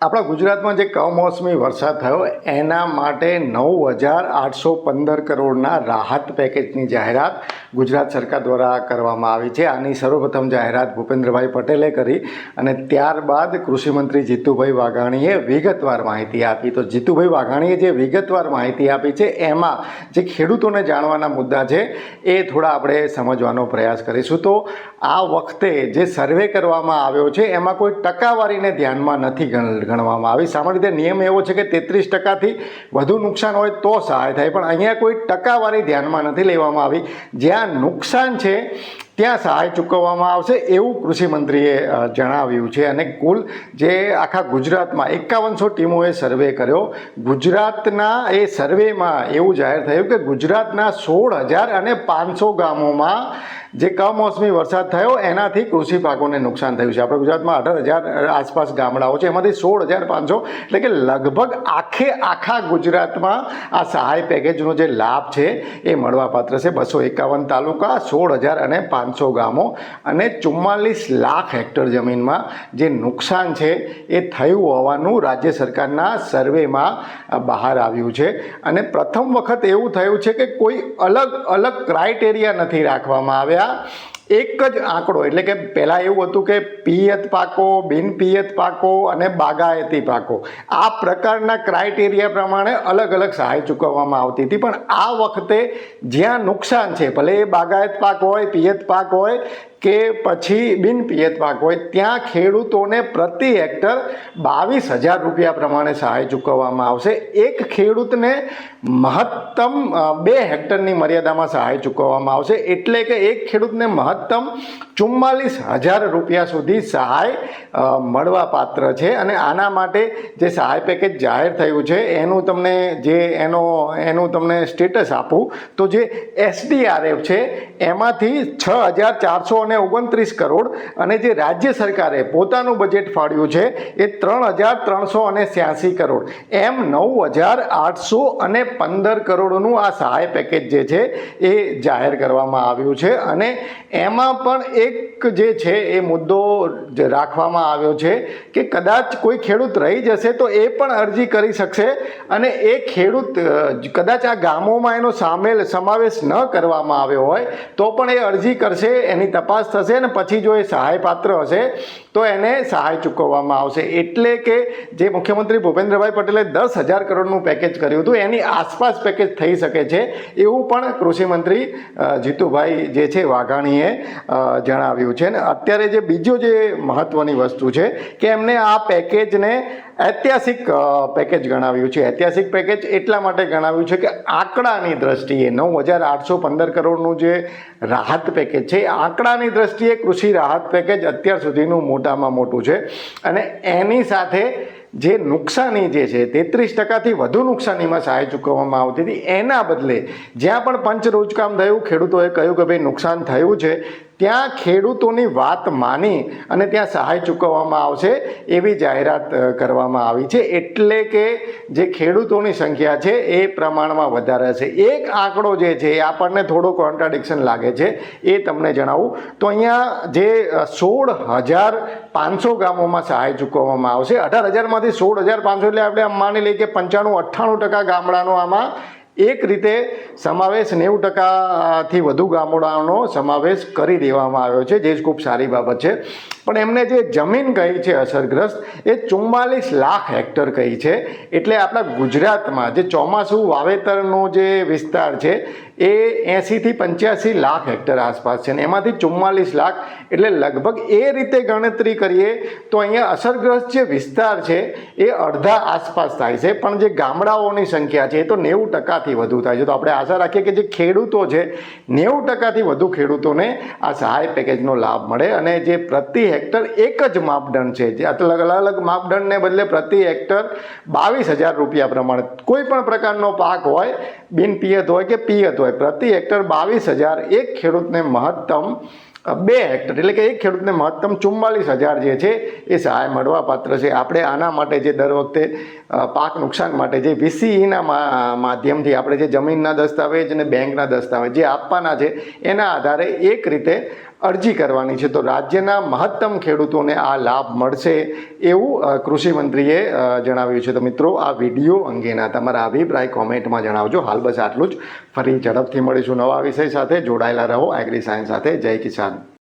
આપણા ગુજરાતમાં જે કમોસમી વરસાદ થયો, એના માટે નવ હજાર આઠસો પંદર કરોડના રાહત પેકેજની જાહેરાત ગુજરાત સરકાર દ્વારા કરવામાં આવી છે. આની સર્વપ્રથમ જાહેરાત ભૂપેન્દ્રભાઈ પટેલે કરી અને ત્યારબાદ કૃષિમંત્રી જીતુભાઈ વાઘાણીએ વિગતવાર માહિતી આપી. તો જીતુભાઈ વાઘાણીએ જે વિગતવાર માહિતી આપી છે, એમાં જે ખેડૂતોને જાણવાના મુદ્દા છે, એ થોડા આપણે સમજવાનો પ્રયાસ કરીશું. તો આ વખતે જે સર્વે કરવામાં આવ્યો છે, એમાં કોઈ ટકાવારીને ધ્યાનમાં નથી ગણ- ગણવામાં આવી. સામાન્ય રીતે નિયમ એવો છે કે તેત્રીસ ટકાથી વધુ નુકસાન હોય તો સહાય થાય, પણ અહીંયા કોઈ ટકાવારી ધ્યાનમાં નથી લેવામાં આવી. જ્યાં નુકસાન છે, ત્યાં સહાય ચૂકવવામાં આવશે એવું કૃષિમંત્રીએ જણાવ્યું છે. અને કુલ જે આખા ગુજરાતમાં એકાવનસો ટીમોએ સર્વે કર્યો. ગુજરાતના એ સર્વેમાં એવું જાહેર થયું કે ગુજરાતના સોળ હજાર અને પાંચસો ગામોમાં જે કમોસમી વરસાદ થયો, એનાથી કૃષિ પાકોને નુકસાન થયું છે. આપણે ગુજરાતમાં અઢાર હજાર આસપાસ ગામડાઓ છે. એમાંથી સોળ હજાર પાંચસો, એટલે કે લગભગ આખે આખા ગુજરાતમાં આ સહાય પેકેજનો જે લાભ છે એ મળવાપાત્ર છે. બસો એકાવન તાલુકા, સોળ હજાર અને પાંચસો ગામો અને ચુમ્માલીસ લાખ હેક્ટર જમીનમાં જે નુકસાન છે એ થયું હોવાનું રાજ્ય સરકારના સર્વેમાં બહાર આવ્યું છે. અને પ્રથમ વખત એવું થયું છે કે કોઈ અલગ અલગ ક્રાઇટેરિયા નથી રાખવામાં આવ્યા. એક જ આંકડો, એટલે કે પહેલાં એવું હતું કે પિયત પાકો, બિન પિયત પાકો અને બાગાયતી પાકો. આ પ્રકારના ક્રાઇટેરિયા પ્રમાણે અલગ અલગ સહાય ચૂકવવામાં આવતી હતી. પણ આ વખતે જ્યાં નુકસાન છે, ભલે એ બાગાયત પાક હોય, પિયત પાક હોય કે પછી બિન પિયત પાક હોય ત્યાં ખેડૂતોને પ્રતિ હેક્ટર બાવીસ હજાર રૂપિયા પ્રમાણે સહાય ચૂકવવામાં આવશે. એક ખેડૂતને મહત્તમ બે હેક્ટરની મર્યાદામાં સહાય ચૂકવવામાં આવશે. એટલે કે એક ખેડૂતને મહત્તમ ચુમ્માલીસ હજાર રૂપિયા સુધી સહાય મળવાપાત્ર મળવા પાત્ર છે. અને આના માટે જે સહાય પેકેજ જાહેર થયું છે, એનું તમને જે એનો, એનું તમને સ્ટેટસ આપું, તો જે એસડીઆરએફ છે, એમાંથી છ હજાર ચારસો અને ઓગણત્રીસ કરોડ અને જે રાજ્ય સરકારે પોતાનું બજેટ ફાળ્યું છે એ ત્રણ હજાર ત્રણસો અને છ્યાસી કરોડ. એમ નવ હજાર આઠસો અને પંદર કરોડનું આ સહાય પેકેજ જે છે એ જાહેર કરવામાં આવ્યું છે અને એમાં પણ એક જે છે એ મુદ્દો રાખવામાં આવ્યો છે કે કદાચ કોઈ ખેડૂત રહી જશે તો એ પણ અરજી કરી શકશે અને એ ખેડૂત કદાચ આ ગામોમાં એનો સામેલ સમાવેશ ન કરવામાં આવ્યો હોય તો પણ એ અરજી કરશે, એની તપાસ થશે ને પછી જો એ સહાય પાત્ર હશે તો એને સહાય ચૂકવવામાં આવશે. એટલે કે જે મુખ્યમંત્રી ભૂપેન્દ્રભાઈ પટેલે દસ હજાર કરોડનું પેકેજ કર્યું હતું, એની આસપાસ પેકેજ થઈ શકે છે. એવું પણ કૃષિમંત્રી જીતુભાઈ જે છે વાઘાણીએ જણાવ્યું છે. ને અત્યારે જે બીજો જે મહત્વની વસ્તુ છે કે એમને આ પેકેજને ઐતિહાસિક પેકેજ ગણાવ્યું છે. ઐતિહાસિક પેકેજ એટલા માટે ગણાવ્યું છે કે આંકડાની દ્રષ્ટિએ નવ હજાર આઠસો પંદર કરોડનું જે રાહત પેકેજ છે, એ આંકડાની દ્રષ્ટિએ કૃષિ રાહત પેકેજ અત્યાર સુધીનું મોટામાં મોટું છે. અને એની સાથે જે નુકસાની જે છે, તેત્રીસ ટકાથી વધુ નુકસાનીમાં સહાય ચૂકવવામાં આવતી હતી. એના બદલે જ્યાં પણ પંચ રોજકામ થયું, ખેડૂતોએ કહ્યું કે ભાઈ નુકસાન થયું છે ત્યાં ખેડૂતોની વાત માની અને ત્યાં સહાય ચૂકવવામાં આવશે એવી જાહેરાત કરવામાં આવી છે. એટલે કે જે ખેડૂતોની સંખ્યા છે એ પ્રમાણમાં વધારે છે. એક આંકડો જે છે એ આપણને થોડો કોન્ટ્રાડિક્શન લાગે છે એ તમને જણાવું. તો અહીંયા જે સોળ હજાર પાંચસો ગામોમાં સહાય ચૂકવવામાં આવશે. અઢાર હજારમાંથી સોળ હજાર પાંચસો એટલે આપણે માની લઈએ કે પંચાણું, અઠ્ઠાણું ટકા ગામડાનો આમાં એક રીતે સમાવેશ નેવું ટકાથી વધુ ગામડાઓનો સમાવેશ કરી દેવામાં આવ્યો છે જે ખૂબ સારી બાબત છે. પણ એમને જે જમીન કહી છે અસરગ્રસ્ત, એ ચુમ્માલીસ લાખ હેક્ટર કહી છે. એટલે આપણા ગુજરાતમાં જે ચોમાસું વાવેતરનો જે વિસ્તાર છે એ એંસીથી પંચ્યાસી લાખ હેક્ટર આસપાસ છે અને એમાંથી ચુમ્માલીસ લાખ એટલે લગભગ એ રીતે ગણતરી કરીએ તો અહીંયા અસરગ્રસ્ત જે વિસ્તાર છે એ અડધા આસપાસ થાય છે. પણ જે ગામડાઓની સંખ્યા છે એ તો નેવું ટકાથી વધુ થાય છે. તો આપણે આશા રાખીએ કે જે ખેડૂતો છે, નેવું ટકાથી વધુ ખેડૂતોને આ સહાય પેકેજનો લાભ મળે અને જે પ્રતિ હેક્ટર એક જ માપદંડ છે, જે અલગ અલગ માપદંડને બદલે પ્રતિ હેક્ટર બાવીસ હજાર રૂપિયા પ્રમાણે કોઈ પણ પ્રકારનો પાક હોય બિન પિયત હોય કે પિયત હોય પ્રતિ હેક્ટર બાવીસ હજાર એક ખેડૂતને મહત્તમ બે હેક્ટર, એટલે કે એક ખેડૂતને મહત્તમ ચુમ્માલીસ હજાર જે છે, એ સહાય મળવા પાત્ર છે. આપણે આના માટે જે દર વખતે પાક નુકસાન માટે જે વીસીઈના માધ્યમથી આપણે જે જમીનના દસ્તાવેજ અને બેંકના દસ્તાવેજ જે આપવાના છે, એના આધારે એક રીતે અરજી કરવાની છે. તો રાજ્યના મહત્તમ ખેડૂતોને આ લાભ મળશે એવું કૃષિમંત્રીએ કૃષિ મંત્રીએ જણાવ્યું છે. તો મિત્રો, આ વીડિયો અંગેના તમારા અભિપ્રાય કોમેન્ટમાં જણાવજો. હાલ બસ આટલું જ. ફરી ઝડપથી મળીશું નવા વિષય સાથે. જોડાયેલા રહો. એગ્રી સાયન્સ સાથે. જય કિસાન.